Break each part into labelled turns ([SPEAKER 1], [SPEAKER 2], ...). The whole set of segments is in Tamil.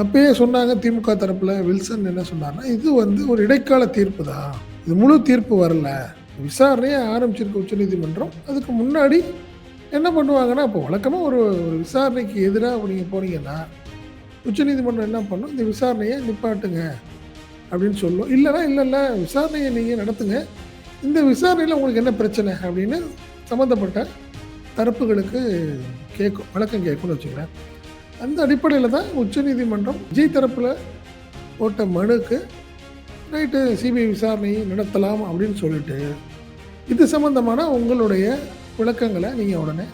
[SPEAKER 1] அப்பயே சொன்னாங்க திமுக தரப்புல வில்சன் என்ன சொன்னார்னா, இது வந்து ஒரு இடைக்கால தீர்ப்பு தான். இது முழு தீர்ப்பு வரல. விசாரணையை ஆரம்பிச்சிருக்க உச்சநீதிமன்றம். அதுக்கு முன்னாடி என்ன பண்ணுவாங்கன்னா, இப்போ வழக்கமாக ஒரு ஒரு விசாரணைக்கு எதிராக நீங்கள் போனீங்கன்னா, உச்சநீதிமன்றம் என்ன பண்ணும், இந்த விசாரணையை நிப்பாட்டுங்க அப்படின்னு சொல்லும். இல்லைனா இல்லை இல்லை விசாரணையை நீங்கள் நடத்துங்க. இந்த விசாரணையில் உங்களுக்கு என்ன பிரச்சனை அப்படின்னு சம்மந்தப்பட்ட தரப்புகளுக்கு கேட்கும். வழக்கம் கேட்கும்னு வச்சுக்கிறேன் அந்த அடிப்படையில் தான் உச்சநீதிமன்றம் விஜய் தரப்பில் போட்ட மனுக்கு ரைட்டு சிபிஐ விசாரணை நடத்தலாம் அப்படின்னு சொல்லிட்டு, இது சம்பந்தமான உங்களுடைய விளக்கங்களை நீங்கள் உடனே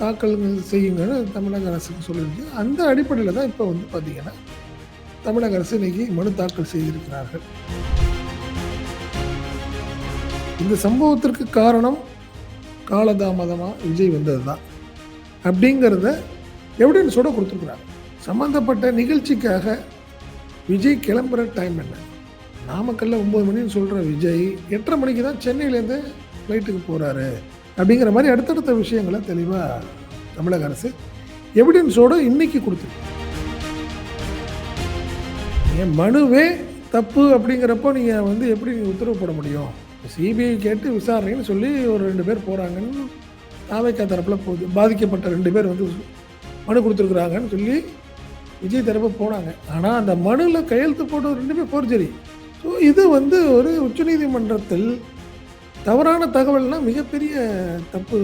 [SPEAKER 1] தாக்கல் செய்யுங்கன்னு தமிழக அரசுக்கு சொல்லியிருக்கு. அந்த அடிப்படையில் தான் இப்போ வந்து பார்த்தீங்கன்னா, தமிழக அரசு இன்னைக்கு மனு தாக்கல் செய்திருக்கிறார்கள். இந்த சம்பவத்திற்கு காரணம் காலதாமதமாக விஜய் வந்தது தான். அப்படிங்கிறத எவிடன்ஸோடு குடுத்துருக்கிறாங்க. சம்மந்தப்பட்ட நிகழ்ச்சிக்காக விஜய் கிளம்புற டைம் என்ன? நாமக்கல்ல ஒம்பது மணின்னு சொல்கிற விஜய் 8:30 மணிக்கு தான் சென்னையிலேருந்து ஃப்ளைட்டுக்கு போகிறாரு அப்படிங்கிற மாதிரி அடுத்தடுத்த விஷயங்களை தெளிவாக தமிழக அரசு எவிடன்ஸோடு இன்னைக்கு கொடுத்துருக்கு என் மனுவே தப்பு அப்படிங்கிறப்போ நீங்கள் வந்து எப்படி நீங்கள் உத்தரவு போட முடியும்? சிபிஐ கேட்டு விசாரணைன்னு சொல்லி ஒரு ரெண்டு பேர் போகிறாங்கன்னு தாவைக்கா தரப்பில் போகுது. பாதிக்கப்பட்ட ரெண்டு பேர் வந்து மனு கொடுத்துருக்குறாங்கன்னு சொல்லி விஜய் தரப்பு போனாங்க. ஆனால் அந்த மனுல கையெழுத்து போட்டது ரெண்டுமே போர்ஜரி ஸோ இது வந்து ஒரு உச்சநீதிமன்றத்தில் தவறான தகவல்னால் மிகப்பெரிய தப்பு.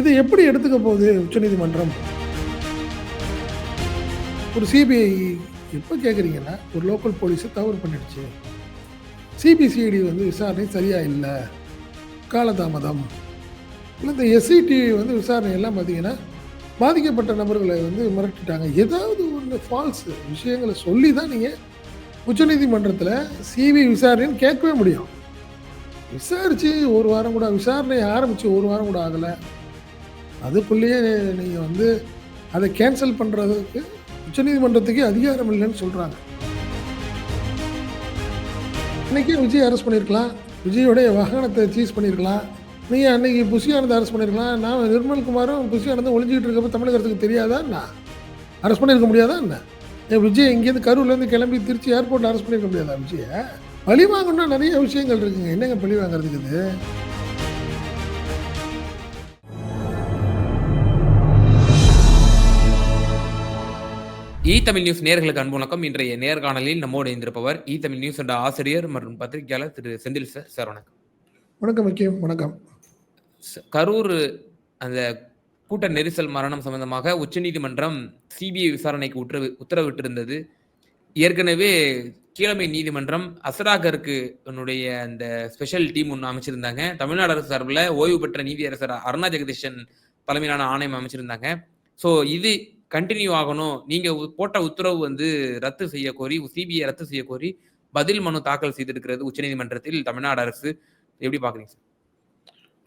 [SPEAKER 1] இதை எப்படி எடுத்துக்க போகுது உச்சநீதிமன்றம்? ஒரு சிபிஐ எப்போ கேட்குறீங்கன்னா, ஒரு லோக்கல் போலீஸை தவறு பண்ணிடுச்சு. சிபிசிஐடி வந்து விசாரணை சரியாக இல்லை காலதாமதம். இல்லை இந்த எஸ்சிடி வந்து விசாரணை எல்லாம் பார்த்தீங்கன்னா, பாதிக்கப்பட்ட நபர்களை வந்து மிரட்டிட்டாங்க. ஏதாவது ஒன்று ஃபால்ஸ் விஷயங்கள சொல்லி தான் நீங்கள் உச்சநீதிமன்றத்தில் சிபி விசாரணைன்னு கேட்கவே முடியும். விசாரித்து ஒரு வாரம் கூட விசாரணை ஆரம்பித்து ஒரு வாரம் கூட ஆகலை அதுக்குள்ளேயே நீங்கள் வந்து அதை கேன்சல் பண்ணுறதுக்கு உச்சநீதிமன்றத்துக்கே அதிகாரம் இல்லைன்னு சொல்கிறாங்க இன்றைக்கே விஜய் அரெஸ்ட் பண்ணியிருக்கலாம். விஜயோடைய வாகனத்தை சீஸ் பண்ணியிருக்கலாம். நீங்க அன்னைக்கு புஷி ஆனந்த அரெஸ்ட் பண்ணியிருக்கலாம். நான் நிர்மல் குமாரும் புஷி ஆனந்தும் ஒளிஞ்சுகிட்டு இருக்கப்ப தமிழக அரசுக்கு தெரியாதா என்ன? அரெஸ்ட் பண்ணியிருக்க முடியாதா என்ன? ஏன் விஜய் இங்கேருந்து கரூர்லேருந்து கிளம்பி திருச்சி ஏர்போர்ட்ல அரெஸ்ட் பண்ணியிருக்க முடியாதா விஜய? பழி வாங்கணும்னா நெறைய விஷயங்கள் இருக்குங்க. என்னங்க பழி வாங்குறதுக்கு இது?
[SPEAKER 2] ஈ தமிழ் நியூஸ் நேயர்களுக்கு அன்பு வணக்கம். இன்றைய நேர்காணலில் நம்மோடு இணைந்திருப்பவர் ஈ தமிழ் நியூஸ் என்ற ஆசிரியர் மற்றும் பத்திரிகையாளர் திரு செந்தில் சார். சார் வணக்கம்.
[SPEAKER 1] வணக்கம் விக்கியம். வணக்கம்.
[SPEAKER 2] கரூர் அந்த கூட்ட நெரிசல் மரணம் சம்பந்தமாக உச்சநீதிமன்றம் சிபிஐ விசாரணைக்கு உத்தரவு உத்தரவிட்டிருந்தது. ஏற்கனவே கீழமை நீதிமன்றம் அசராகருக்கு என்னுடைய அந்த ஸ்பெஷல் டீம் ஒன்று அமைச்சிருந்தாங்க. தமிழ்நாடு அரசு சார்பில் ஓய்வு பெற்ற நீதியரசர் அருணா ஜெகதீஷன் தலைமையிலான ஆணையம் அமைச்சிருந்தாங்க. ஸோ இது கண்டினியூ ஆகணும். நீங்கள் போட்ட உத்தரவு வந்து ரத்து செய்ய கோரி சிபிஐ ரத்து செய்ய கோரி பதில் மனு தாக்கல் செய்திருக்கிறது உச்சநீதிமன்றத்தில் தமிழ்நாடு அரசு. எப்படி பார்க்குறீங்க சார்?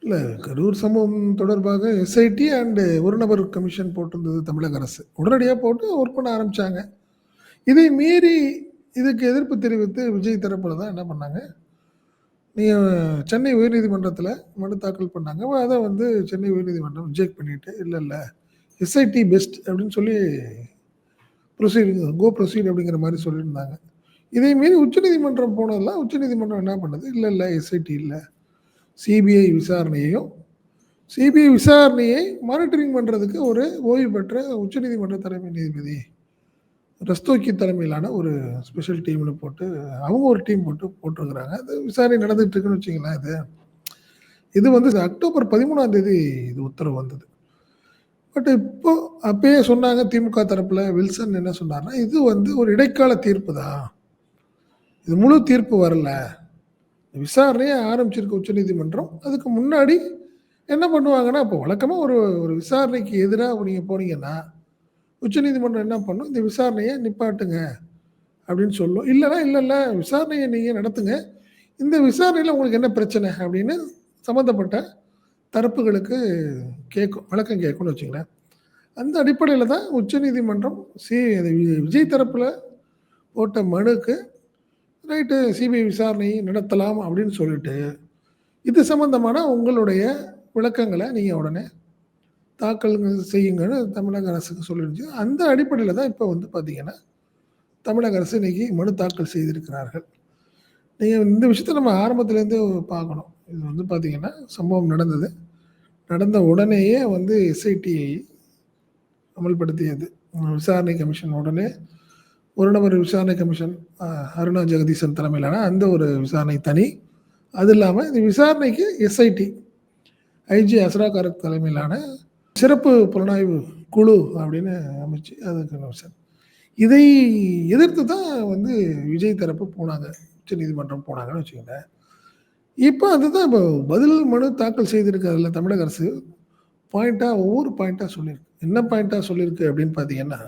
[SPEAKER 1] இல்லை கரூர் சம்பவம் தொடர்பாக எஸ்ஐடி அண்டு ஒரு நபர் கமிஷன் போட்டிருந்தது தமிழக அரசு. உடனடியாக போட்டு ஒர்க் பண்ண ஆரம்பித்தாங்க இதை மீறி இதுக்கு எதிர்ப்பு தெரிவித்து விஜய் தரப்பில் தான் என்ன பண்ணாங்க, நீங்கள் சென்னை உயர்நீதிமன்றத்தில் மனு தாக்கல் பண்ணாங்க. அதை வந்து சென்னை உயர்நீதிமன்றம் ரிஜெக்ட் பண்ணிட்டு, இல்லை இல்லை எஸ்ஐடி பெஸ்ட் அப்படின்னு சொல்லி ப்ரொசீட் கோ ப்ரொசீட் அப்படிங்கிற மாதிரி சொல்லியிருந்தாங்க. இதை மீறி உச்சநீதிமன்றம் போனதெல்லாம் உச்சநீதிமன்றம் என்ன பண்ணுது, இல்லை இல்லை எஸ்ஐடி இல்லை சிபிஐ விசாரணையையும் சிபிஐ விசாரணையை மானிட்டரிங் பண்ணுறதுக்கு ஒரு ஓய்வு பெற்ற உச்சநீதிமன்ற தலைமை நீதிபதி ரஸ்தோக்கி தலைமையிலான ஒரு ஸ்பெஷல் டீம்னு போட்டு அவங்க ஒரு டீம் போட்டு போட்டிருக்கிறாங்க. அது விசாரணை நடந்துட்டு இருக்குன்னு இது. இது வந்து அக்டோபர் 13ஆம் தேதி இது உத்தரவு வந்தது. பட் இப்போ அப்பயே சொன்னாங்க திமுக தரப்பில் வில்சன் என்ன சொன்னார்னா, இது வந்து ஒரு இடைக்கால தீர்ப்பு தான். இது முழு தீர்ப்பு வரல. விசாரணையை ஆரம்பிச்சிருக்கு உச்சநீதிமன்றம். அதுக்கு முன்னாடி என்ன பண்ணுவாங்கன்னா, இப்போ வழக்கமாக ஒரு ஒரு விசாரணைக்கு எதிராக நீங்கள் போனீங்கன்னா, உச்சநீதிமன்றம் என்ன பண்ணும், இந்த விசாரணையை நிப்பாட்டுங்க அப்படின்னு சொல்லும். இல்லைனா இல்லை இல்லை விசாரணையை நீங்கள் நடத்துங்க. இந்த விசாரணையில் உங்களுக்கு என்ன பிரச்சனை அப்படின்னு சம்மந்தப்பட்ட தரப்புகளுக்கு கேட்கும். விளக்கம் கேட்கும்னு வச்சுங்களேன் அந்த அடிப்படையில் தான் உச்சநீதிமன்றம் சி விஜய் தரப்பில் போட்ட மனுக்கு ரைட்டு சிபிஐ விசாரணை நடத்தலாம் அப்படின்னு சொல்லிட்டு, இது சம்பந்தமான உங்களுடைய விளக்கங்களை நீங்கள் உடனே தாக்கல் செய்யுங்கன்னு தமிழக அரசுக்கு சொல்லிருந்துச்சு. அந்த அடிப்படையில் தான் இப்போ வந்து பார்த்தீங்கன்னா, தமிழக அரசு இன்னைக்கு மனு தாக்கல் செய்திருக்கிறார்கள். நீங்கள் இந்த விஷயத்தை நம்ம ஆரம்பத்துலேருந்தே பார்க்கணும். இது வந்து பார்த்தீங்கன்னா சம்பவம் நடந்தது. நடந்த உடனேயே வந்து எஸ்ஐடியை அமல்படுத்தியது. விசாரணை கமிஷன் உடனே ஒரு நபர் விசாரணை கமிஷன் அருணா ஜெகதீசன் தலைமையிலான அந்த ஒரு விசாரணை தனி. அது இல்லாமல் இந்த விசாரணைக்கு எஸ்ஐடி ஐஜி அசரா காரக் தலைமையிலான சிறப்பு புலனாய்வு குழு அப்படின்னு அமைச்சு அதுக்கு கமிஷன் இதை எதிர்த்து தான் வந்து விஜய் தரப்பு போனாங்க உச்சநீதிமன்றம் போனாங்கன்னு வச்சுக்கோங்களேன். இப்போ அதுதான் இப்போ பதில் மனு தாக்கல் செய்திருக்கிறதுல தமிழக அரசு பாயிண்ட்டாக ஒவ்வொரு பாயிண்ட்டாக சொல்லியிருக்கு. என்ன பாயிண்ட்டாக சொல்லியிருக்கு அப்படின்னு பார்த்தீங்கன்னா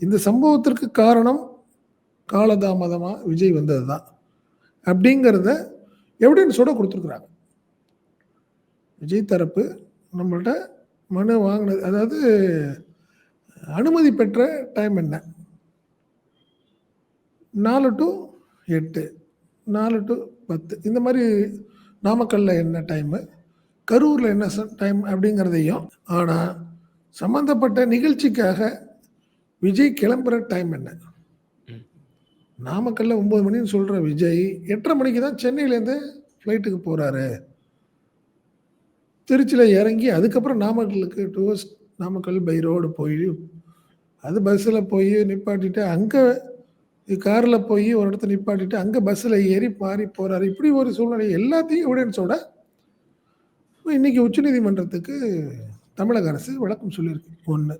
[SPEAKER 1] இந்த சம்பவத்திற்கு காரணம் காலதாமதமாக விஜய் வந்தது தான் அப்படிங்கிறத எவிடன்ஸோட கொடுத்துருக்குறாங்க. விஜய் தரப்பு நம்மள்ட்ட மனு வாங்கினது அதாவது அனுமதி பெற்ற டைம் என்ன? நாலு டு எட்டு நாலு டு பத்து இந்த மாதிரி நாமக்கல்ல என்ன டைமு கரூரில் என்ன டைம் அப்படிங்கிறதையும் ஆனால் சம்மந்தப்பட்ட நிகழ்ச்சிக்காக விஜய் கிளம்புற டைம் என்ன. நாமக்கல்ல ஒம்பது மணின்னு சொல்கிற விஜய் எட்டரை மணிக்கு தான் சென்னையிலேருந்து ஃப்ளைட்டுக்கு போகிறாரு திருச்சியில் இறங்கி அதுக்கப்புறம் நாமக்கலுக்கு டுவர்ஸ் நாமக்கல் பை ரோடு போய் அது பஸ்ஸில் போய் நிப்பாட்டிட்டு அங்கே காரில் போய் ஒரு இடத்துல நிப்பாட்டிட்டு அங்கே பஸ்ஸில் ஏறி மாறி போகிறாரு இப்படி ஒரு சூழ்நிலை எல்லாத்தையும் எவிடன்ஸோட இன்னைக்கு உச்சநீதிமன்றத்துக்கு தமிழக அரசு விளக்கம் சொல்லியிருக்கு. ஒன்று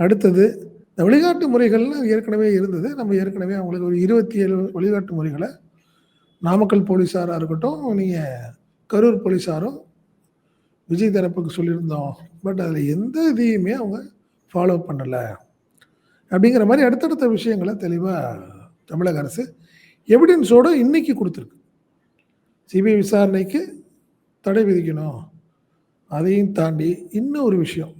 [SPEAKER 1] அடுத்தது இந்த வழிகாட்டு முறைகள்லாம் ஏற்கனவே இருந்தது. நம்ம ஏற்கனவே அவங்களுக்கு ஒரு இருபத்தி ஏழு வழிகாட்டு முறைகளை நாமக்கல் போலீஸாராக இருக்கட்டும் நீங்கள் கரூர் போலீஸாரும் விஜய் தரப்புக்கு சொல்லியிருந்தோம். பட் அதில் எந்த இதையுமே அவங்க ஃபாலோ பண்ணலை. அப்படிங்கிற மாதிரி அடுத்தடுத்த விஷயங்களை தெளிவாக தமிழக அரசு எவிடன்ஸோடு இன்னைக்கு கொடுத்துருக்கு. சிபிஐ விசாரணைக்கு தடை விதிக்கணும். அதையும் தாண்டி இன்னும் ஒரு விஷயம்.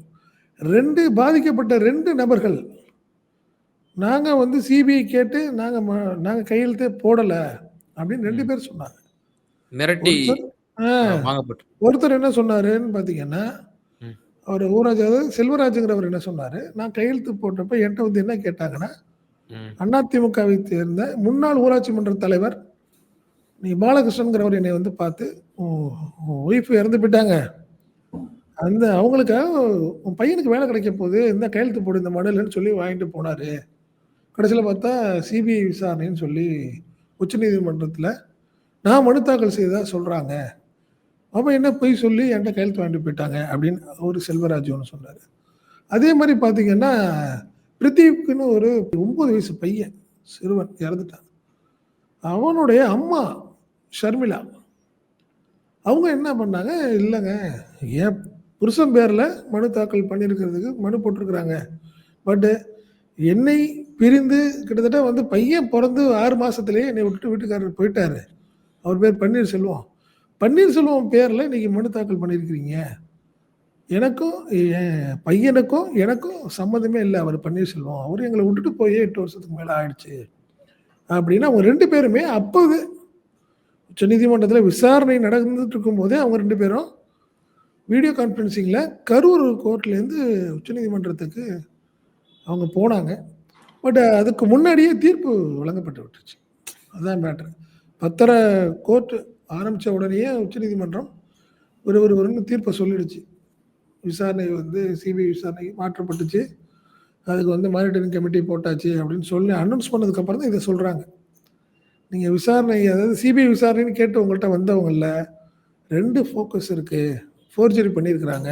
[SPEAKER 1] ரெண்டு பாதிக்கப்பட்ட ரெண்டு நபர்கள். நாங்கள் வந்து சிபிஐ கேட்டு நாங்கள் நாங்கள் கையெழுத்தே போடலை அப்படின்னு ரெண்டு பேர் சொன்னாங்க.
[SPEAKER 2] மிரட்டி
[SPEAKER 1] ஒருத்தர் என்ன சொன்னாருன்னு பார்த்தீங்கன்னா. அவர் ஊராஜ் அதாவது செல்வராஜுங்கிறவர் என்ன சொன்னார் நான் கையெழுத்து போட்டப்ப என்கிட்ட வந்து என்ன கேட்டாங்கன்னா. அதிமுகவை சேர்ந்த முன்னாள் ஊராட்சி மன்ற தலைவர் நீ பாலகிருஷ்ணன்கிறவர் என்னை வந்து பார்த்து ஒய்ஃப் இறந்து போயிட்டாங்க. அந்த அவங்களுக்கு உன் பையனுக்கு வேலை கிடைக்க போகுது இந்த கையெழுத்து போடு இந்த மடலுன்னு சொல்லி வாங்கிட்டு போனார். கடைசியில் பார்த்தா சிபிஐ விசாரணைன்னு சொல்லி உச்சநீதிமன்றத்தில் நான் மனு தாக்கல் செய்ததாக சொல்கிறாங்க அப்போ என்ன போய் சொல்லி என்கிட்ட கையெழுத்து வாங்கிட்டு போயிட்டாங்க அப்படின்னு ஒரு செல்வராஜ் ஒன்று சொன்னார். அதே மாதிரி பார்த்தீங்கன்னா பிரித்திவிக்குன்னு ஒரு ஒம்பது வயசு பையன் சிறுவன் இறந்துட்டான். அவனுடைய அம்மா ஷர்மிளா. அவங்க என்ன பண்ணாங்க இல்லைங்க ஏன் புருஷன் பேரில் மனு தாக்கல் பண்ணியிருக்கிறதுக்கு மனு போட்டிருக்கிறாங்க. பட்டு என்னை பிரிந்து கிட்டத்தட்ட வந்து பையன் பிறந்து ஆறு மாதத்துலேயே என்னை விட்டுட்டு வீட்டுக்காரர் போயிட்டாரு. அவர் பேர் பன்னீர்செல்வம். பன்னீர்செல்வம் பேரில் இன்னைக்கு மனு தாக்கல் பண்ணியிருக்கிறீங்க. எனக்கும் என் பையனுக்கும் எனக்கும் சம்மந்தமே இல்லை அவர் பன்னீர்செல்வம். அவர் எங்களை விட்டுட்டு போய் எட்டு வருஷத்துக்கு மேலே ஆயிடுச்சு. அப்படின்னா அவங்க ரெண்டு பேருமே அப்போது உச்சநீதிமன்றத்தில் விசாரணை நடந்துட்டு இருக்கும்போதே அவங்க ரெண்டு பேரும் வீடியோ கான்ஃபரன்சிங்கில் கரூர் கோர்ட்லேருந்து உச்சநீதிமன்றத்துக்கு அவங்க போனாங்க. பட் அதுக்கு முன்னாடியே தீர்ப்பு வழங்கப்பட்டு விட்டுருச்சு அதுதான் மேட்ரு பத்தரை கோர்ட்டு ஆரம்பித்த உடனேயே உச்சநீதிமன்றம் ஒரு ஒரு ஒருன்னு தீர்ப்பை சொல்லிடுச்சு. விசாரணை வந்து சிபிஐ விசாரணை மாற்றப்பட்டுச்சு. அதுக்கு வந்து மானிட்டரிங் கமிட்டி போட்டாச்சு அப்படின்னு சொல்லி அனௌன்ஸ் பண்ணதுக்கப்புறம் தான் இதை சொல்கிறாங்க நீங்கள் விசாரணை அதாவது சிபிஐ விசாரணைன்னு கேட்டு உங்கள்கிட்ட வந்தவங்கள ரெண்டு ஃபோக்கஸ் இருக்குது ஃபோர்ஜரி பண்ணியிருக்கிறாங்க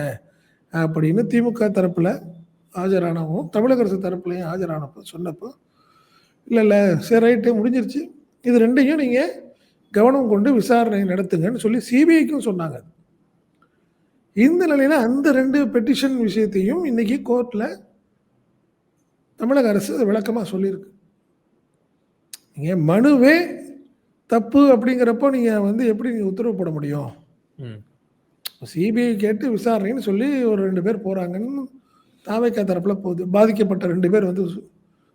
[SPEAKER 1] அப்படின்னு திமுக தரப்பில் ஆஜரானவும் தமிழக அரசு தரப்புலையும் ஆஜரானப்போ சொன்னப்போ இல்லை இல்லை சரி ரைட்டு முடிஞ்சிருச்சு. இது ரெண்டையும் நீங்கள் கவனம் கொண்டு விசாரணை நடத்துங்கன்னு சொல்லி சிபிஐக்கும் சொன்னாங்க. இந்த நிலையில் அந்த ரெண்டு பெட்டிஷன் விஷயத்தையும் இன்றைக்கி கோர்ட்டில் தமிழக அரசு விளக்கமாக சொல்லியிருக்கு. நீங்கள் மனுவே தப்பு அப்படிங்கிறப்போ நீங்கள் வந்து எப்படி நீங்கள் உத்தரவு போட முடியும்?
[SPEAKER 2] ம்.
[SPEAKER 1] சிபிஐ கேட்டு விசாரணைன்னு சொல்லி ஒரு ரெண்டு பேர் போகிறாங்கன்னு தாவைக்கா தரப்பில் போகுது. பாதிக்கப்பட்ட ரெண்டு பேர் வந்து சு-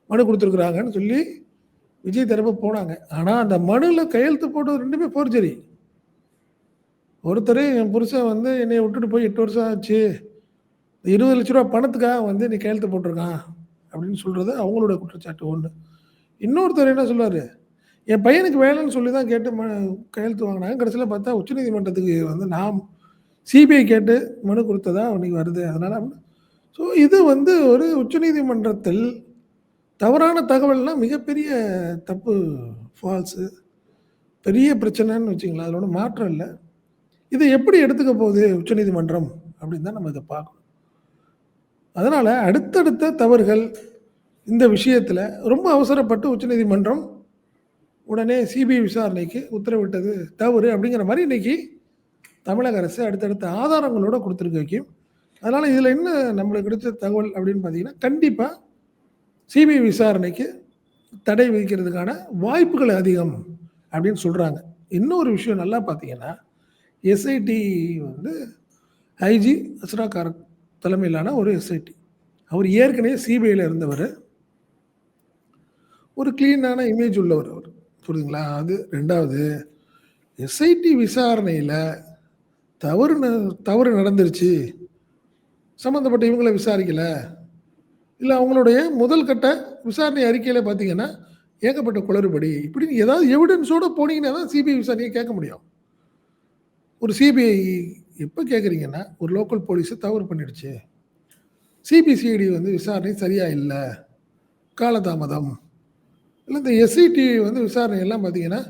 [SPEAKER 1] மனு கொடுத்துருக்குறாங்கன்னு சொல்லி விஜய் தரப்பு போனாங்க. ஆனால் அந்த மனுவில் கையெழுத்து போட்டது ரெண்டுமே போர்ஜரி ஒருத்தர் என் புருஷன் வந்து என்னை விட்டுட்டு போய் எட்டு வருஷம் ஆச்சு. இருபது லட்ச ரூபா பணத்துக்காக வந்து நீ கையெழுத்து போட்டிருக்கான் அப்படின்னு சொல்கிறது அவங்களோட குற்றச்சாட்டு ஒன்று இன்னொருத்தர் என்ன சொல்றாரு, என் பையனுக்கு வேலைன்னு சொல்லி தான் கேட்டு ம கையெழுத்து வாங்கினாங்க. கடைசியில் பார்த்தா உச்சநீதிமன்றத்துக்கு வந்து நான் சிபிஐ கேட்டு மனு கொடுத்ததா இன்னைக்கு வருது. அதனால் ஸோ இது வந்து ஒரு உச்சநீதிமன்றத்தில் தவறான தகவல்லாம் மிகப்பெரிய தப்பு, ஃபால்ஸு. பெரிய பிரச்சனைன்னு வச்சுங்களா அதில் ஒன்றும் மாற்றம் இல்லை இதை எப்படி எடுத்துக்க போகுது உச்சநீதிமன்றம் அப்படின்னு தான் நம்ம இதை பார்க்கணும். அதனால் அடுத்தடுத்த தவறுகள் இந்த விஷயத்தில் ரொம்ப அவசரப்பட்டு உச்சநீதிமன்றம் உடனே சிபிஐ விசாரணைக்கு உத்தரவிட்டது தவறு அப்படிங்கிற மாதிரி இன்னைக்கு தமிழக அரசு அடுத்தடுத்த ஆதாரங்களோட கொடுத்துருக்க வைக்கும். அதனால் இதில் என்ன நம்மளுக்கு கிடைச்ச தகவல் அப்படின்னு பார்த்தீங்கன்னா, கண்டிப்பாக சிபிஐ விசாரணைக்கு தடை விதிக்கிறதுக்கான வாய்ப்புகள் அதிகம் அப்படின்னு சொல்கிறாங்க இன்னொரு விஷயம் நல்லா பார்த்தீங்கன்னா, எஸ்ஐடி வந்து ஐஜி அஸ்ரா தலைமையிலான ஒரு எஸ்ஐடி. அவர் ஏற்கனவே சிபிஐயில் இருந்தவர் ஒரு க்ளீனான இமேஜ் உள்ளவர் அவர் புரியுதுங்களா? அது ரெண்டாவது எஸ்ஐடி விசாரணையில் தவறு ந தவறு நடந்துருச்சு. சம்மந்தப்பட்ட இவங்களை விசாரிக்கல. இல்லை அவங்களுடைய முதல் கட்ட விசாரணை அறிக்கையில் பார்த்தீங்கன்னா, ஏகப்பட்ட குளறுபடி இப்படின்னு ஏதாவது எவிடன்ஸோடு போனீங்கன்னா தான் சிபிஐ விசாரணையை கேட்க முடியும். ஒரு சிபிஐ எப்போ கேட்குறீங்கன்னா, ஒரு லோக்கல் போலீஸை தவறு பண்ணிடுச்சு. சிபிசிஐடி வந்து விசாரணை சரியாக இல்லை காலதாமதம். இல்லை இந்த எஸ்சிடி வந்து விசாரணை எல்லாம் பார்த்தீங்கன்னா,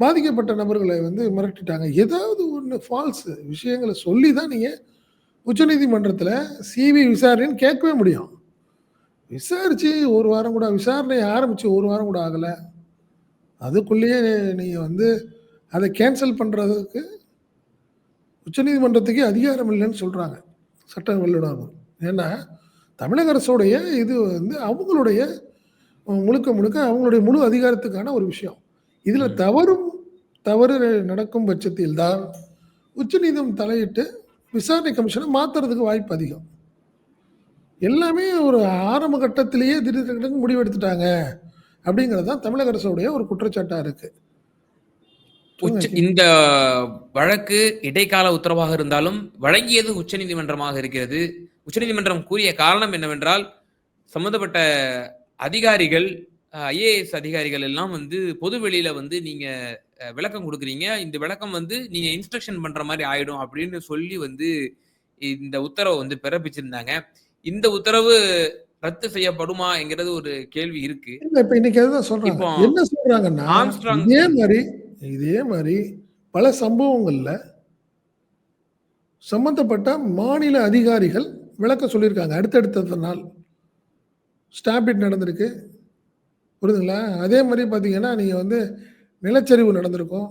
[SPEAKER 1] பாதிக்கப்பட்ட நபர்களை வந்து மிரட்டிட்டாங்க. ஏதாவது ஒண்ணு ஃபால்ஸ் விஷயங்கள சொல்லி தான் நீங்க உச்சநீதிமன்றத்தில சிபிஐ விசாரணைன்னு கேட்கவே முடியும். விசாரிச்சு 1 வாரம் கூட விசாரணை ஆரம்பிச்சு 1 வாரம் கூட ஆகல. அதுக்குள்ளேயே நீங்க வந்து அத கேன்சல் பண்றதுக்கு உச்சநீதிமன்றத்துக்கே அதிகாரம் இல்லன்னு சொல்றாங்க. சட்ட வல்லுனர்கள். ஏன்னா, தமிழக அரசுடைய இது வந்து அவங்களுடைய முழுக்க முழுக்க அவங்களுடைய முழு அதிகாரத்துக்கான ஒரு விஷயம். இதில. தவறும் தவறு நடக்கும் பட்சத்தில் தான் உச்சநீதிமன்றம் தலையிட்டு விசாரணை கமிஷன மாத்துறதுக்கு வாய்ப்பு அதிகம். எல்லாமே ஒரு ஆரம்ப கட்டத்திலேயே திடீர் திடீர்னு முடிவு எடுத்துட்டாங்க. அப்படிங்கிறது தான் தமிழக அரசுடைய ஒரு குற்றச்சாட்டா இருக்கு. சொல்லுங்க
[SPEAKER 2] உச்ச
[SPEAKER 1] கிங்.
[SPEAKER 2] இந்த வழக்கு இடைக்கால உத்தரவாக இருந்தாலும், வழங்கியது உச்சநீதிமன்றமாக இருக்கிறது. உச்சநீதிமன்றம் கூறிய காரணம் என்னவென்றால், சம்பந்தப்பட்ட அதிகாரிகள், ஐஏஎஸ் அதிகாரிகள் எல்லாம் வந்து பொது வெளியில வந்து நீங்க விளக்கம் குடுக்குறீங்க. இந்த விளக்கம் வந்து நீங்க இன்ஸ்ட்ரக்ஷன் பண்ற மாரி ஆயிடும் அப்படின்னு சொல்லி வந்து இந்த உத்தரவ வந்து பிறப்பிச்சிருந்தாங்க. இந்த உத்தரவு ரத்து செய்யப்படுமா என்கிறது ஒரு கேள்வி இருக்கு.
[SPEAKER 1] இப்ப இன்னைக்கு அதுதான் சொல்றாங்க. என்ன சொல்றாங்கன்னா, இதே மாரி இதே மாரி பல சம்பவங்கள்ல சம்பந்தப்பட்ட மாநில அதிகாரிகள் விளக்கம் சொல்லியிருக்காங்க. அடுத்தடுத்த நாள். ஸ்டாம்பிட் நடந்திருக்கு. புரியுதுங்களா? அதே மாரி பார்த்தீங்கன்னா, நீங்க வந்து நிலச்சரிவு நடந்திருக்கும்.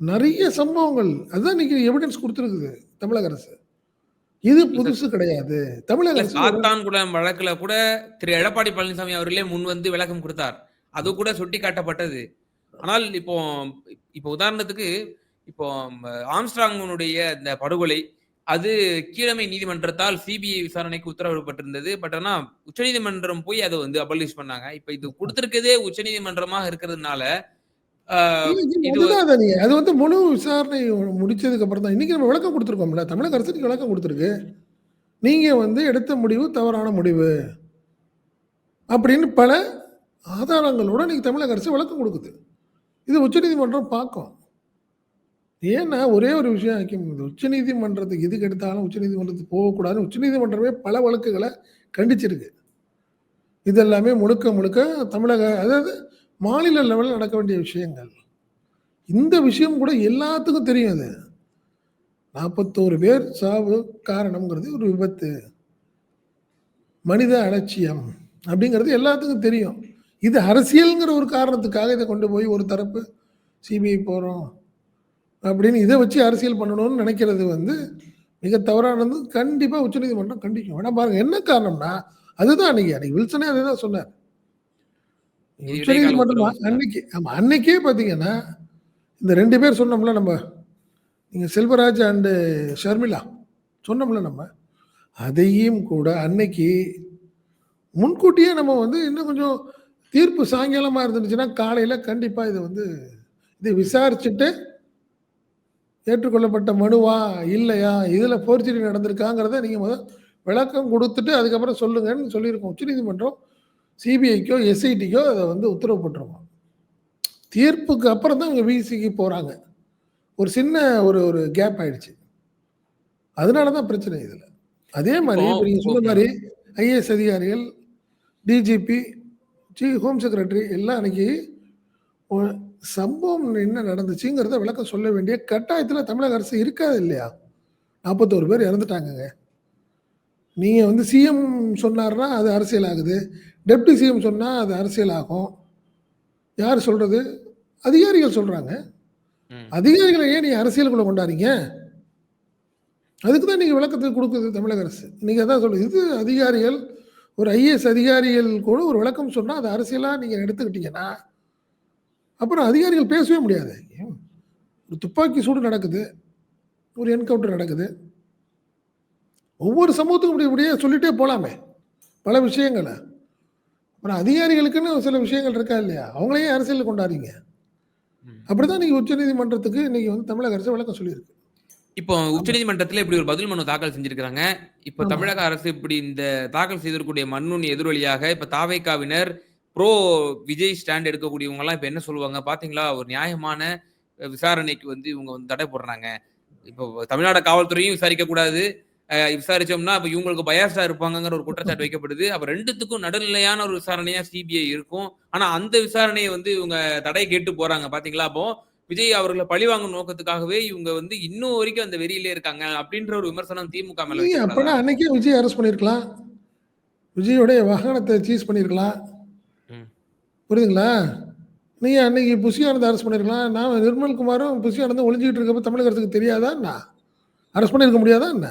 [SPEAKER 1] நெறைய சம்பவங்கள். அதுதான் இன்னைக்கு எவிடன்ஸ் குடுத்திருக்குது தமிழக அரசு. இது. புதுசு கிடையாது. தமிழக
[SPEAKER 2] சாத்தான்குளம் வழக்குல கூட திரு எடப்பாடி பழனிசாமி அவர்களே முன் வந்து விளக்கம் குடுத்தார். அது கூட சுட்டிக்காட்டப்பட்டது. ஆனால் இப்போ இப்போ உதாரணத்துக்கு இப்போ ஆம்ஸ்ட்ராங்கினுடைய இந்த படுகொலை, அது கீழமை நீதிமன்றத்தால் சிபிஐ விசாரணைக்கு உத்தரவிடப்பட்டிருந்தது. பட் ஆனா உச்சநீதிமன்றம் போய் அத வந்து அபாலிஷ் பண்ணாங்க. இப்ப இது குடுத்திருக்கிறதே உச்சநீதிமன்றமாக இருக்கிறதுனால,
[SPEAKER 1] அத வந்து முழு விசாரணை முடிச்சதுக்கு அப்புறம் தான். இன்னைக்கு நம்ம விளக்கம் குடுத்துருக்கோம்ல. தமிழக அரசு இன்னைக்கு விளக்கம் குடுத்திருக்கு. நீங்க வந்து எடுத்த முடிவு தவறான முடிவு. அப்படின்னு பல ஆதாரங்களோட இன்னைக்கு தமிழக அரசு விளக்கம் குடுக்குது. இது உச்சநீதிமன்றம் பார்க்கும். ஏன்னா, ஒரே ஒரு விஷயம் ஹக்கீம் இது உச்சநீதிமன்றத்துக்கு எதுக்கு எடுத்தாலும் உச்சநீதிமன்றத்துக்கு போகக்கூடாதுன்னு உச்சநீதிமன்றமே பல வழக்குகள கண்டிச்சிருக்கு. இது எல்லாமே முழுக்க முழுக்க தமிழக அதாவது மாநில லெவலில் நடக்க வேண்டிய விஷயங்கள். இந்த விஷயம் கூட எல்லாத்துக்கும் தெரியும் அது. 41 பேர் சாவு காரணம்ங்கிறது ஒரு விபத்து. மனித அலட்சியம் அப்படிங்கிறது எல்லாத்துக்கும் தெரியும். இது அரசியல்ங்கிற ஒரு காரணத்துக்காக இதை கொண்டு போய் ஒரு தரப்பு சிபிஐ போகிறோம் அப்படின்னு இதை வச்சு அரசியல் பண்ணணும்னு நினைக்கிறது வந்து மிக தவறானது. கண்டிப்பாக உச்சநீதிமன்றம் கண்டிக்கும். வேணா பாருங்க. என்ன காரணம்னா, அதுதான் அன்னைக்கு அன்னைக்கு வில்சனே அதே
[SPEAKER 2] தான் சொன்னார்.
[SPEAKER 1] அன்னைக்கு ஆமா அன்னைக்கே பார்த்தீங்கன்னா, இந்த 2 பேர் சொன்னோம்ல நம்ம. நீங்க செல்வராஜ் அண்ட் ஷர்மிளா சொன்னோம்ல நம்ம. அதையும் கூட அன்னைக்கு முன்கூட்டியே நம்ம வந்து இன்னும் கொஞ்சம் தீர்ப்பு சாயங்காலமா இருந்துச்சுன்னா, காலையில கண்டிப்பா இத வந்து இத விசாரிச்சுட்டு ஏற்றுக்கொள்ளப்பட்ட மனுவா? இல்லையா? இதுல ஃபோர்ஜரி நடந்திருக்காங்கிறத நீங்க மொத விளக்கம் கொடுத்துட்டு அதுக்கப்புறம் சொல்லுங்கன்னு சொல்லியிருக்கோம் உச்சநீதிமன்றம் சிபிஐக்கோ எஸ்ஐடிக்கோ அதை வந்து உத்தரவு போட்டிருக்கோம் தீர்ப்புக்கு அப்புறம் தான் இவங்க விசிக்கு போகிறாங்க ஒரு சின்ன ஒரு ஒரு கேப் ஆயிடுச்சு. அதனால தான் பிரச்சனை இதில். அதே மாதிரி
[SPEAKER 2] இப்போ-
[SPEAKER 1] நீங்கள் சொன்ன. மாதிரி ஐஏஎஸ் அதிகாரிகள் டிஜிபி சீஃப் ஹோம் செக்ரட்டரி எல்லாம் அன்னைக்கு சம்பவம் என்ன நடந்துச்சுங்கிறத விளக்கம் சொல்ல வேண்டிய கட்டாயத்தில் தமிழக அரசு இருக்காது இல்லையா? நாற்பத்தோரு பேர் இறந்துட்டாங்கங்க. நீங்கள் வந்து சிஎம் சொன்னார்னா அது அரசியல் ஆகுது டெப்டி சிஎம் சொன்னால் அது அரசியல் ஆகும் யார் சொல்கிறது அதிகாரிகள் சொல்கிறாங்க. அதிகாரிகளை ஏன் நீ அரசியலுக்குள்ள கொண்டாடுறீங்க அதுக்கு தான் நீங்கள் விளக்கத்தை கொடுக்குது தமிழக அரசு. நீங்கள் அதான் சொல்லுது இது அதிகாரிகள் ஒரு ஐஏஎஸ் அதிகாரிகள் கூட ஒரு விளக்கம் சொன்னால் அது அரசியலாக நீங்கள் எடுத்துக்கிட்டீங்கன்னா அப்புறம் அதிகாரிகள் பேசவே முடியாது. ஒரு துப்பாக்கி சூடு நடக்குது. ஒரு என்கவுண்டர் நடக்குது. ஒவ்வொரு சமூகத்துக்கும் இப்படி இப்படியே சொல்லிட்டே போகலாமே பல விஷயங்களை. அப்புறம் அதிகாரிகளுக்குன்னு சில விஷயங்கள் இருக்கா இல்லையா? அவங்களையும் அரசியல் கொண்டாடுறீங்க.
[SPEAKER 2] ம்.
[SPEAKER 1] அப்படிதான் நீங்க உச்சநீதிமன்றத்துக்கு இன்னைக்கு வந்து தமிழக அரசு விளக்கம் சொல்லியிருக்கு.
[SPEAKER 2] இப்போ உச்சநீதிமன்றத்துல இப்படி ஒரு பதில் மனு தாக்கல் செஞ்சிருக்காங்க இப்போ. தமிழக அரசு இப்படி இந்த தாக்கல் செய்திருக்கக்கூடிய மண்ணுன் எதிரொலியாக இப்ப தாவைக்காவினர் ப்ரோ விஜய் ஸ்டாண்ட் எடுக்கக்கூடியவங்க எல்லாம் இப்ப என்ன சொல்லுவாங்க? பாத்தீங்களா? ஒரு நியாயமான விசாரணைக்கு வந்து இவங்க வந்து தடை போடுறாங்க. இப்போ தமிழ்நாடு காவல்துறையும் விசாரிக்க கூடாது. விசாரிச்சோம்னா அப்ப இவங்களுக்கு பயாஸ்டா இருப்பாங்கங்கிற ஒரு குற்றச்சாட்டு வைக்கப்படுது. அப்ப ரெண்டுத்துக்கும் நடுநிலையான ஒரு விசாரணையா சிபிஐ இருக்கும். ஆனா அந்த விசாரணையை வந்து இவங்க தடை கேட்டு போறாங்க. பாத்தீங்களா? அப்போ விஜய் அவர்களை பழிவாங்கும் நோக்கத்துக்காகவே இவங்க வந்து இன்னும் வரைக்கும் அந்த வெறியிலே இருக்காங்க அப்படின்ற ஒரு விமர்சனம் திமுக மேல?
[SPEAKER 1] அப்பனா அன்னைக்கே விஜய் அரெஸ்ட் பண்ணியிருக்கலாம் விஜயோடைய வாகனத்தை சீஸ் பண்ணியிருக்கலாம்
[SPEAKER 2] ம்.
[SPEAKER 1] புரியுதுங்களா? நீங்க அன்னைக்கு புஷியானந்த் அரெஸ்ட் பண்ணியிருக்கலாம் நான் நிர்மல்குமாரும் புஷியானந்தும் ஒளிஞ்சிக்கிட்டு இருக்கப்ப தமிழக அரசுக்கு தெரியாதா என்ன? அரெஸ்ட் பண்ணியிருக்க முடியாதா என்ன?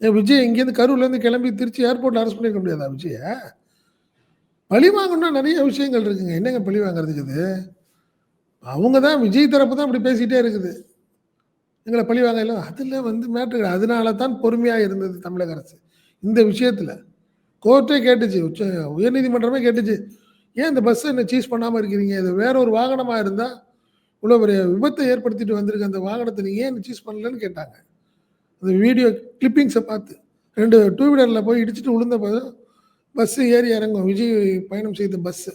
[SPEAKER 1] விஜய் இங்கேருந்து கரூர்லேருந்து கிளம்பி திருச்சி ஏர்போர்ட்டில் அரெஸ்ட் பண்ணியிருக்க முடியாதா விஜய? பழி வாங்கணும்னா நிறைய விஷயங்கள் இருக்குங்க. என்னங்க பழி வாங்குறதுக்கு இது? அவங்க தான் விஜய் தரப்பு தான் இப்படி பேசிகிட்டே இருக்குது. எங்களை பழி வாங்க இல்லை. அதில் வந்து மேட்ரு அதனால தான் பொறுமையாக இருந்தது தமிழக அரசு. இந்த விஷயத்தில் கோர்ட்டே கேட்டுச்சு. உச்ச உயர்நீதிமன்றமே கேட்டுச்சு. ஏன் இந்த பஸ்ஸை என்ன சீஸ் பண்ணாமல் இருக்கிறீங்க? இது வேற ஒரு வாகனமாக இருந்தால் இவ்வளோ பெரிய விபத்தை ஏற்படுத்திட்டு வந்திருக்க அந்த வாகனத்தை நீங்கள் ஏன் சீஸ் பண்ணலன்னு கேட்டாங்க. அந்த வீடியோ கிளிப்பிங்ஸை பார்த்து. ரெண்டு டூ வீலரில் போய் இடிச்சிட்டு விழுந்த பஸ்ஸு ஏறி இறங்கும். விஜய் பயணம் செய்த பஸ்ஸு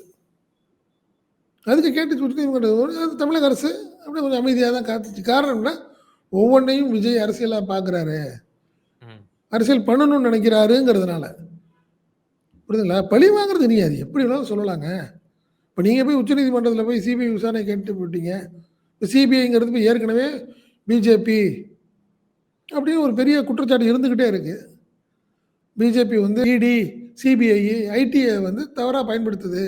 [SPEAKER 1] அதுக்கு கேட்டு இவங்க தமிழக அரசு அப்படியே கொஞ்சம் அமைதியாக தான் காத்துச்சு. காரணம்னா ஒவ்வொன்றையும் விஜய் அரசியலாக பார்க்குறாரு. அரசியல் பண்ணணும்னு நினைக்கிறாருங்கிறதுனால. புரியுதுங்களா? பழி வாங்குறது நீ அது எப்படி வேணாலும் சொல்லலாங்க. இப்போ நீங்கள் போய் உச்சநீதிமன்றத்தில் போய் சிபிஐ விசாரணை கேட்டு போயிட்டீங்க இப்போ சிபிஐங்கிறது இப்போ ஏற்கனவே பிஜேபி அப்படின்னு ஒரு பெரிய குற்றச்சாட்டு இருந்துக்கிட்டே இருக்குது பிஜேபி வந்து இடி சிபிஐ ஐடியை வந்து தவறாக பயன்படுத்துது.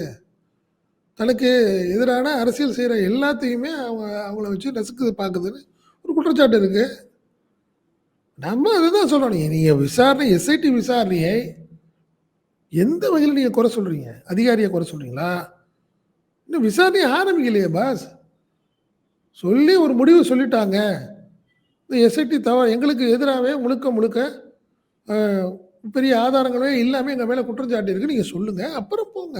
[SPEAKER 1] தனக்கு எதிரான அரசியல் செய்கிற எல்லாத்தையுமே அவங்க அவங்கள வச்சு நசுக்குது பார்க்குதுன்னு ஒரு குற்றச்சாட்டு இருக்கு. நம்ம அதுதான் சொல்லணும். நீங்கள் விசாரணை எஸ்ஐடி விசாரணையை எந்த வகையில் நீங்கள் குறை சொல்கிறீங்க அதிகாரியை குறை சொல்கிறீங்களா இன்னும் விசாரணையை ஆரம்பிக்கலையே பாஸ். சொல்லி ஒரு முடிவு சொல்லிட்டாங்க. இந்த எஸ்ஐடி தவறு எங்களுக்கு எதிராகவே முழுக்க முழுக்க பெரிய ஆதாரங்களே இல்லாமல் எங்கள் மேலே குற்றச்சாட்டு இருக்குது நீங்கள் சொல்லுங்கள் அப்புறம் போங்க.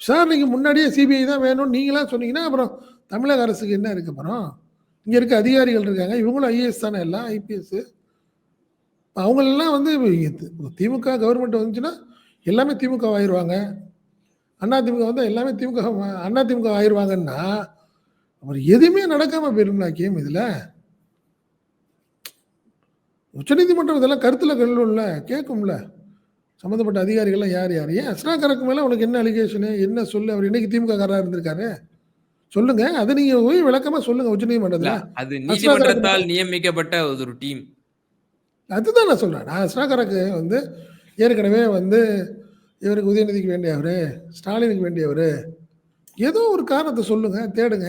[SPEAKER 1] விசாரணைக்கு முன்னாடியே சிபிஐ தான் வேணும்னு நீங்களாம் சொன்னீங்கன்னா அப்புறம் தமிழக அரசுக்கு என்ன இருக்கு அப்புறம்? இங்கே இருக்க அதிகாரிகள் இருக்காங்க. இவங்களும் ஐஏஎஸ் தானே எல்லாம் ஐபிஎஸ் அவங்களெல்லாம் வந்து திமுக கவர்மெண்ட் வந்துச்சுன்னா எல்லாமே திமுக ஆயிடுவாங்க அண்ணா திமுக வந்தால் எல்லாமே திமுக அண்ணா திமுக ஆயிடுவாங்கன்னா அப்புறம் எதுவுமே நடக்காமல் போயிருங்களா கேம் இதில். உச்சநீதிமன்றம் இதெல்லாம் கருத்தில் கொள்ளும்ல கேட்கும்ல சம்மந்தப்பட்ட அதிகாரிகள்லாம் யார் யார்? ஏன் அஸ்ராகருக்கு மேலே உனக்கு என்ன அலிகேஷனு என்ன சொல்லு? அவர் இன்னைக்கு திமுக காரராக இருந்திருக்காரு. சொல்லுங்க. அதை நீங்க போய் விளக்கமா சொல்லுங்க
[SPEAKER 2] அது நீதிமன்றத்தால் நியமிக்கப்பட்ட ஒரு டீம்.
[SPEAKER 1] அதுதான் நான் சொல்றேன். நான் அஸ்ராகருக்கு வந்து ஏற்கனவே வந்து இவருக்கு உதயநிதிக்கு வேண்டியவர் ஸ்டாலினுக்கு வேண்டியவர் ஏதோ ஒரு காரணத்தை சொல்லுங்க தேடுங்க.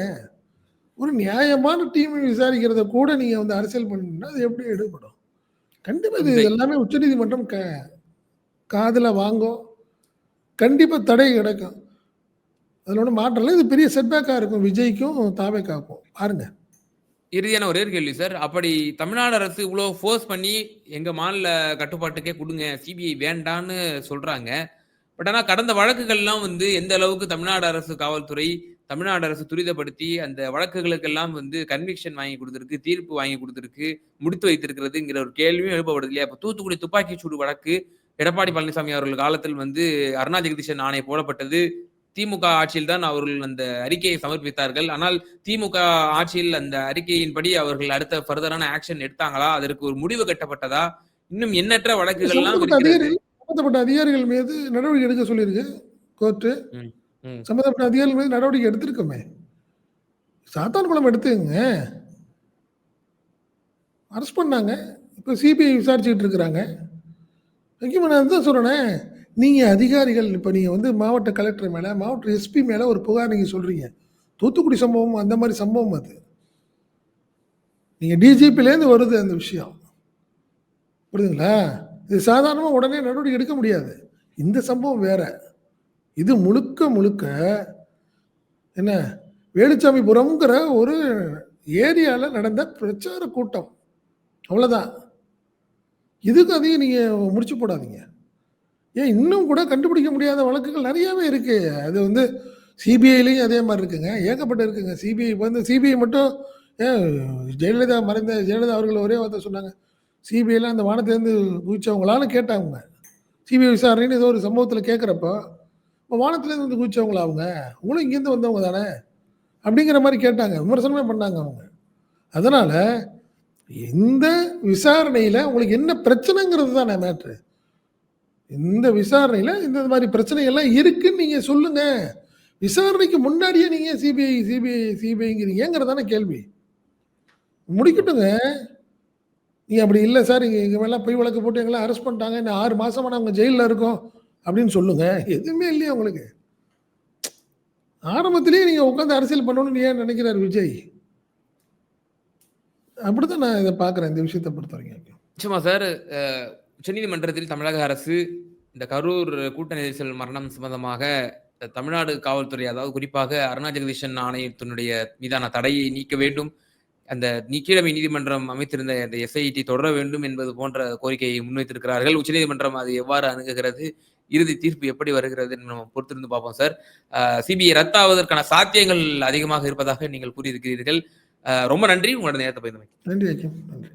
[SPEAKER 1] ஒரு நியாயமான டீம் விசாரிக்கிறத கூட நீங்க வந்து அரசியல் பண்ணீங்கன்னா அது எப்படி எடுபடும்? கண்டிப்பா இது எல்லாமே உச்சநீதிமன்றம் க காதுல வாங்கும் கண்டிப்பா தடை கிடைக்கும். அதில் ஒன்றும் மாற்றம் இல்லை. இது பெரிய செட்பேக்காக இருக்கும். விஜய்க்கும் தாவேக்காக்கும் பாருங்க.
[SPEAKER 2] இறுதியான ஒரே கேள்வி சார் அப்படி தமிழ்நாடு அரசு இவ்வளவு ஃபோர்ஸ் பண்ணி எங்க மாநில கட்டுப்பாட்டுக்கே கொடுங்க. சிபிஐ வேண்டான்னு சொல்றாங்க. பட் ஆனா கடந்த வழக்குகள்லாம் வந்து எந்த அளவுக்கு தமிழ்நாடு அரசு காவல்துறை தமிழ்நாடு அரசு துரிதப்படுத்தி அந்த வழக்குகளுக்கெல்லாம் வந்து கன்விக்ஷன் வாங்கி கொடுத்திருக்கு தீர்ப்பு வாங்கி கொடுத்திருக்கு முடித்து வைத்திருக்கிறதுங்கிற ஒரு கேள்வியும் எழுப்பப்படுது இல்லையா? இப்ப தூத்துக்குடி துப்பாக்கி சூடு வழக்கு எடப்பாடி பழனிசாமி அவர்கள் காலத்தில் வந்து அருணா ஜெகதீசன் ஆணை போடப்பட்டது. திமுக ஆட்சியில் தான் அவர்கள் அந்த அறிக்கையை சமர்ப்பித்தார்கள். ஆனால் திமுக ஆட்சியில் அந்த அறிக்கையின்படி அவர்கள் அடுத்த ஃபர்தரான ஆக்ஷன் எடுத்தாங்களா? அதற்கு ஒரு முடிவு கட்டப்பட்டதா? இன்னும் எண்ணற்ற வழக்குகள்லாம்
[SPEAKER 1] சம்பந்தப்பட்ட அதிகாரிகள் மீது நடவடிக்கை எடுக்க சொல்லியிருக்கு. கோர்ட்டு. சம்பந்தப்பட்ட அதிகாரிகள் மீது நடவடிக்கை எடுத்திருக்கோமே. சாத்தான்குளம் எடுத்துங்க அரெஸ்ட் பண்ணாங்க. இப்போ சிபிஐ விசாரிச்சுக்கிட்டு இருக்கிறாங்க. முக்கியமாக நான் தான் சொல்கிறேன் நீங்கள் அதிகாரிகள் இப்போ நீங்கள் வந்து மாவட்ட கலெக்டர் மேலே மாவட்ட எஸ்பி மேலே ஒரு புகார் நீங்கள் சொல்கிறீங்க தூத்துக்குடி சம்பவம் அந்த மாதிரி சம்பவம் அது. நீங்கள் டிஜிபிலேருந்து வருது அந்த விஷயம். புரியுதுங்களா? இது சாதாரணமாக உடனே நடவடிக்கை எடுக்க முடியாது. இந்த சம்பவம் வேற. இது முழுக்க முழுக்க என்ன? வேலுச்சாமிபுரம்ங்கிற ஒரு ஏரியாவில் நடந்த பிரச்சார கூட்டம். அவ்வளோதான் இதுக்கு அதையும் நீங்கள் முடிச்சு போடாதீங்க. ஏன் இன்னும் கூட கண்டுபிடிக்க முடியாத வழக்குகள் நிறையாவே இருக்கு. அது வந்து சிபிஐலையும் அதே மாதிரி இருக்குங்க. ஏகப்பட்ட இருக்குங்க. சிபிஐ வந்து சிபிஐ மட்டும் ஏன் ஜெயலலிதா மறைந்த ஜெயலலிதா அவர்கள் ஒரே வார்த்தை சொன்னாங்க. சிபிஐலாம் அந்த வானத்திலேருந்து குதிச்சவங்களான்னு கேட்டாங்க. சிபிஐ விசாரணைன்னு ஏதோ ஒரு சம்பவத்தில் கேட்குறப்போ வானத்துலேருந்து வந்து குதிச்சவங்களா அவங்க? உங்களும் இங்கேருந்து வந்தவங்க தானே? அப்படிங்கிற மாதிரி கேட்டாங்க. விமர்சனமே பண்ணாங்க அவங்க. அதனால் இந்த விசாரணையில் உங்களுக்கு என்ன பிரச்சனைங்கிறது தானே மேட்ரு இந்த விசாரணையில் இந்த மாதிரி பிரச்சனைகள்லாம் இருக்குன்னு நீங்கள் சொல்லுங்கள் விசாரணைக்கு முன்னாடியே நீங்கள் சிபிஐ சிபிஐ சிபிஐங்கிறீங்கிறதான கேள்வி. முடிக்கட்டுங்க. நீங்கள் அப்படி இல்லை சார். இங்கே இங்கே மேலாம் பொய் வழக்கு போட்டு எங்களை அரெஸ்ட் பண்ணிட்டாங்க. இன்னும் ஆறு மாதமாக நாங்கள் ஜெயிலில் இருக்கோம். அப்படின்னு சொல்லுங்க. எதுவுமே இல்லையா உங்களுக்கு. ஆரம்பத்திலேயே நீங்கள் உட்காந்து அரசியல் பண்ணணும்னு ஏன் நினைக்கிறார் விஜய்? அப்படிதான் நான் இதை பார்க்குறேன் இந்த விஷயத்தை பொறுத்த வரைக்கும்
[SPEAKER 2] நிச்சயமா சார் உச்சநீதிமன்றத்தில் தமிழக அரசு இந்த கரூர் கூட்ட நெரிசல் மரணம் சம்பந்தமாக தமிழ்நாடு காவல்துறை அதாவது குறிப்பாக அருணா ஜெகதீஷன் ஆணையத்தினுடைய மீதான தடையை நீக்க வேண்டும். அந்த நீக்கிழமை நீதிமன்றம் அமைத்திருந்த அந்த எஸ்ஐடி தொடர வேண்டும் என்பது போன்ற கோரிக்கையை முன்வைத்திருக்கிறார்கள். உச்சநீதிமன்றம் அது எவ்வாறு அணுகுகிறது? இறுதி தீர்ப்பு எப்படி வருகிறது நம்ம பொறுத்திருந்து பார்ப்போம் சார். சிபிஐ ரத்தாவதற்கான சாத்தியங்கள் அதிகமாக இருப்பதாக நீங்கள் கூறியிருக்கிறீர்கள். அஹ், ரொம்ப நன்றி. உங்களோட நேரத்தை பயந்து
[SPEAKER 1] நன்றி நன்றி.